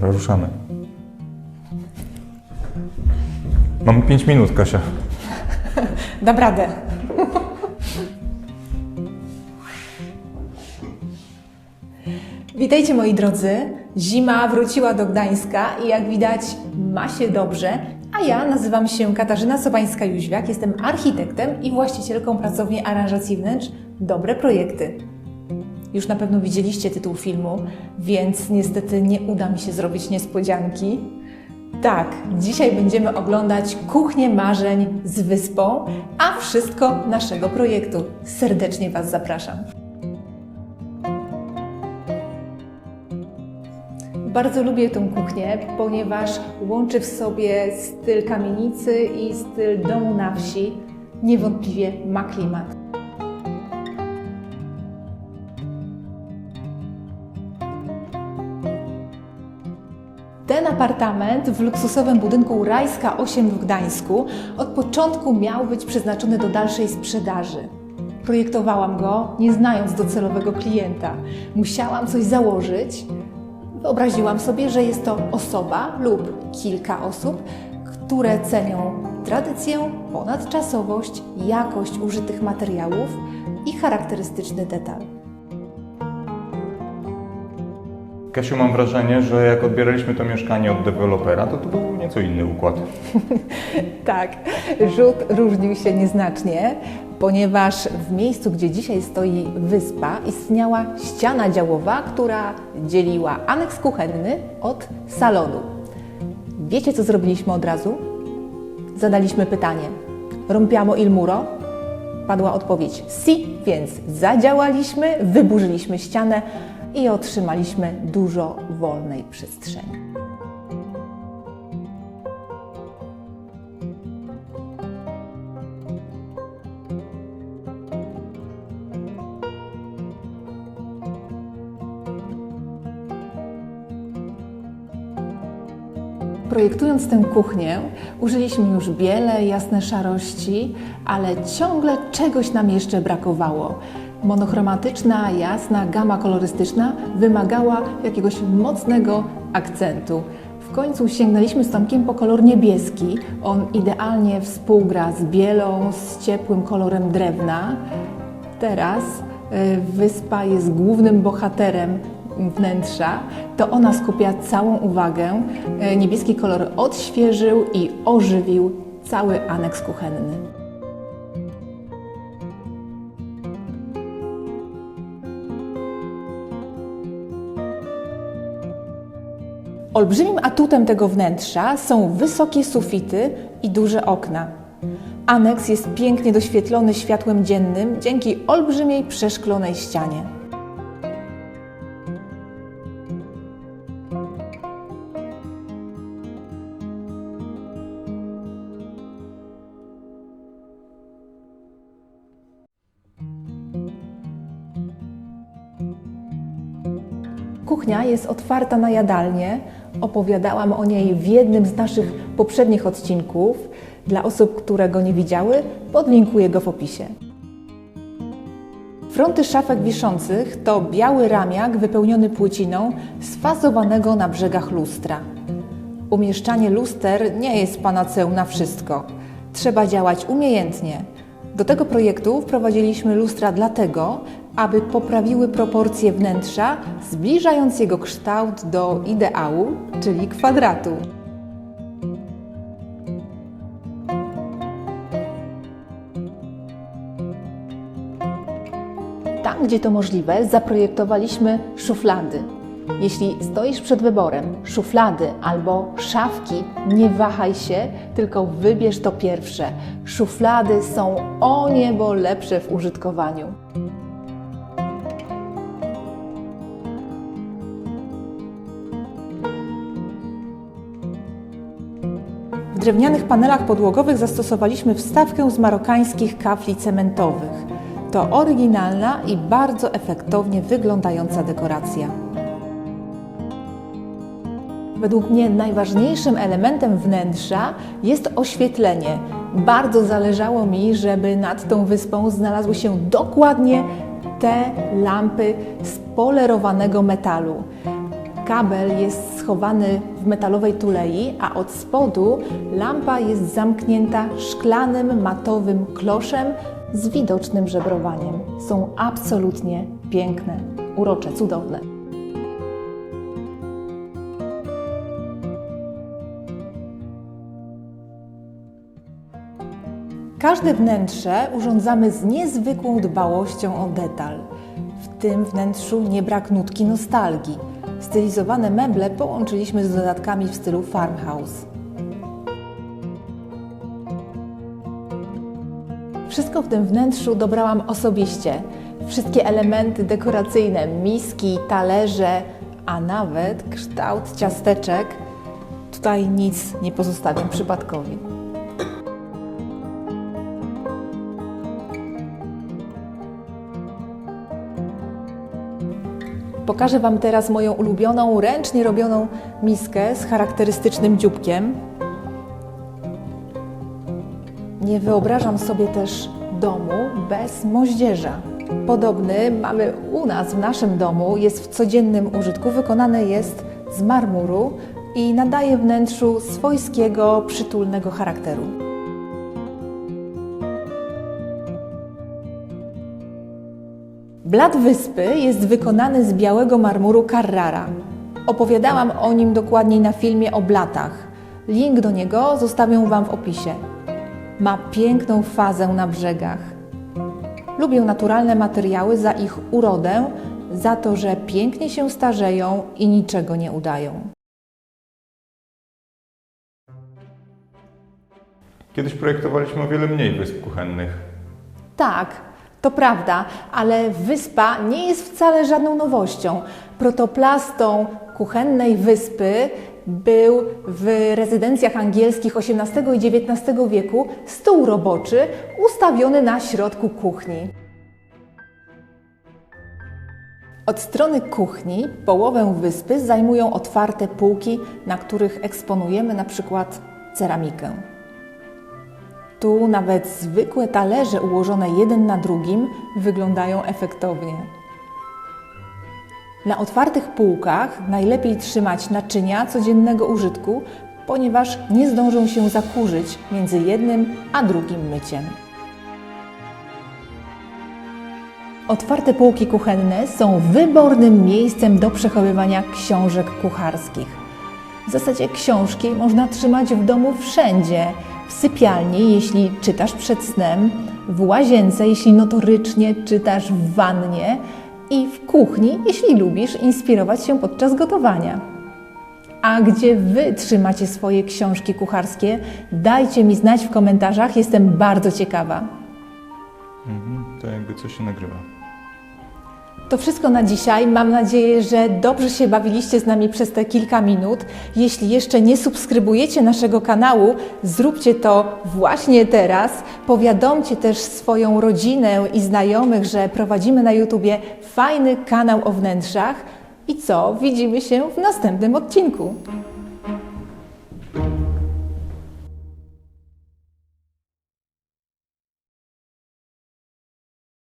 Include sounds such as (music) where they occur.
ruszamy. Mamy 5 minut, Kasia. (laughs) Dam radę. (laughs) Witajcie moi drodzy. Zima wróciła do Gdańska i jak widać ma się dobrze. A ja nazywam się Katarzyna Sobańska-Jóźwiak, jestem architektem i właścicielką pracowni aranżacji wnętrz Dobre Projekty. Już na pewno widzieliście tytuł filmu, więc niestety nie uda mi się zrobić niespodzianki. Tak, dzisiaj będziemy oglądać Kuchnię Marzeń z Wyspą, a wszystko naszego projektu. Serdecznie Was zapraszam. Bardzo lubię tę kuchnię, ponieważ łączy w sobie styl kamienicy i styl domu na wsi. Niewątpliwie ma klimat. Ten apartament w luksusowym budynku Rajska 8 w Gdańsku od początku miał być przeznaczony do dalszej sprzedaży. Projektowałam go nie znając docelowego klienta. Musiałam coś założyć. Wyobraziłam sobie, że jest to osoba lub kilka osób, które cenią tradycję, ponadczasowość, jakość użytych materiałów i charakterystyczny detal. Kasiu, mam wrażenie, że jak odbieraliśmy to mieszkanie od dewelopera, to to był nieco inny układ. (laughs) Tak, rzut różnił się nieznacznie, ponieważ w miejscu, gdzie dzisiaj stoi wyspa, istniała ściana działowa, która dzieliła aneks kuchenny od salonu. Wiecie, co zrobiliśmy od razu? Zadaliśmy pytanie: Rompiamo il muro? Padła odpowiedź si, więc zadziałaliśmy, wyburzyliśmy ścianę i otrzymaliśmy dużo wolnej przestrzeni. Projektując tę kuchnię, użyliśmy już biele, jasne szarości, ale ciągle czegoś nam jeszcze brakowało. Monochromatyczna, jasna gama kolorystyczna wymagała jakiegoś mocnego akcentu. W końcu sięgnęliśmy z Tomkiem po kolor niebieski. On idealnie współgra z bielą, z ciepłym kolorem drewna. Teraz y, wyspa jest głównym bohaterem wnętrza, to ona skupia całą uwagę. E, Niebieski kolor odświeżył i ożywił cały aneks kuchenny. Olbrzymim atutem tego wnętrza są wysokie sufity i duże okna. Aneks jest pięknie doświetlony światłem dziennym dzięki olbrzymiej przeszklonej ścianie. Kuchnia jest otwarta na jadalnię. Opowiadałam o niej w jednym z naszych poprzednich odcinków. Dla osób, które go nie widziały, podlinkuję go w opisie. Fronty szafek wiszących to biały ramiak wypełniony płyciną sfazowanego na brzegach lustra. Umieszczanie luster nie jest panaceum na wszystko. Trzeba działać umiejętnie. Do tego projektu wprowadziliśmy lustra dlatego, aby poprawiły proporcje wnętrza, zbliżając jego kształt do ideału, czyli kwadratu. Tam, gdzie to możliwe, zaprojektowaliśmy szuflady. Jeśli stoisz przed wyborem szuflady albo szafki, nie wahaj się, tylko wybierz to pierwsze. Szuflady są o niebo lepsze w użytkowaniu. Drewnianych panelach podłogowych zastosowaliśmy wstawkę z marokańskich kafli cementowych. To oryginalna i bardzo efektownie wyglądająca dekoracja. Według mnie najważniejszym elementem wnętrza jest oświetlenie. Bardzo zależało mi, żeby nad tą wyspą znalazły się dokładnie te lampy z polerowanego metalu. kabel jest schowany w metalowej tulei, a od spodu lampa jest zamknięta szklanym, matowym kloszem z widocznym żebrowaniem. Są absolutnie piękne, urocze, cudowne. Każde wnętrze urządzamy z niezwykłą dbałością o detal. W tym wnętrzu nie brak nutki nostalgii. Stylizowane meble połączyliśmy z dodatkami w stylu farmhouse. Wszystko w tym wnętrzu dobrałam osobiście. Wszystkie elementy dekoracyjne, miski, talerze, a nawet kształt ciasteczek. Tutaj nic nie pozostawiam przypadkowi. Pokażę Wam teraz moją ulubioną, ręcznie robioną miskę z charakterystycznym dzióbkiem. Nie wyobrażam sobie też domu bez moździerza. Podobny mamy u nas w naszym domu, jest w codziennym użytku, wykonany jest z marmuru i nadaje wnętrzu swojskiego, przytulnego charakteru. Blat wyspy jest wykonany z białego marmuru Carrara. Opowiadałam o nim dokładniej na filmie o blatach. Link do niego zostawię Wam w opisie. Ma piękną fazę na brzegach. Lubię naturalne materiały za ich urodę, za to, że pięknie się starzeją i niczego nie udają. Kiedyś projektowaliśmy o wiele mniej wysp kuchennych. Tak, to prawda, ale wyspa nie jest wcale żadną nowością. Protoplastą kuchennej wyspy był w rezydencjach angielskich XVIII i XIX wieku stół roboczy ustawiony na środku kuchni. Od strony kuchni połowę wyspy zajmują otwarte półki, na których eksponujemy na przykład ceramikę. Tu nawet zwykłe talerze ułożone jeden na drugim wyglądają efektownie. Na otwartych półkach najlepiej trzymać naczynia codziennego użytku, ponieważ nie zdążą się zakurzyć między jednym a drugim myciem. Otwarte półki kuchenne są wybornym miejscem do przechowywania książek kucharskich. W zasadzie książki można trzymać w domu wszędzie. W sypialni, jeśli czytasz przed snem, w łazience, jeśli notorycznie czytasz w wannie i w kuchni, jeśli lubisz inspirować się podczas gotowania. A gdzie Wy trzymacie swoje książki kucharskie? Dajcie mi znać w komentarzach, jestem bardzo ciekawa. Mhm, to jakby coś się nagrywa. To wszystko na dzisiaj. Mam nadzieję, że dobrze się bawiliście z nami przez te kilka minut. Jeśli jeszcze nie subskrybujecie naszego kanału, zróbcie to właśnie teraz. Powiadomcie też swoją rodzinę i znajomych, że prowadzimy na YouTubie fajny kanał o wnętrzach. I co? Widzimy się w następnym odcinku.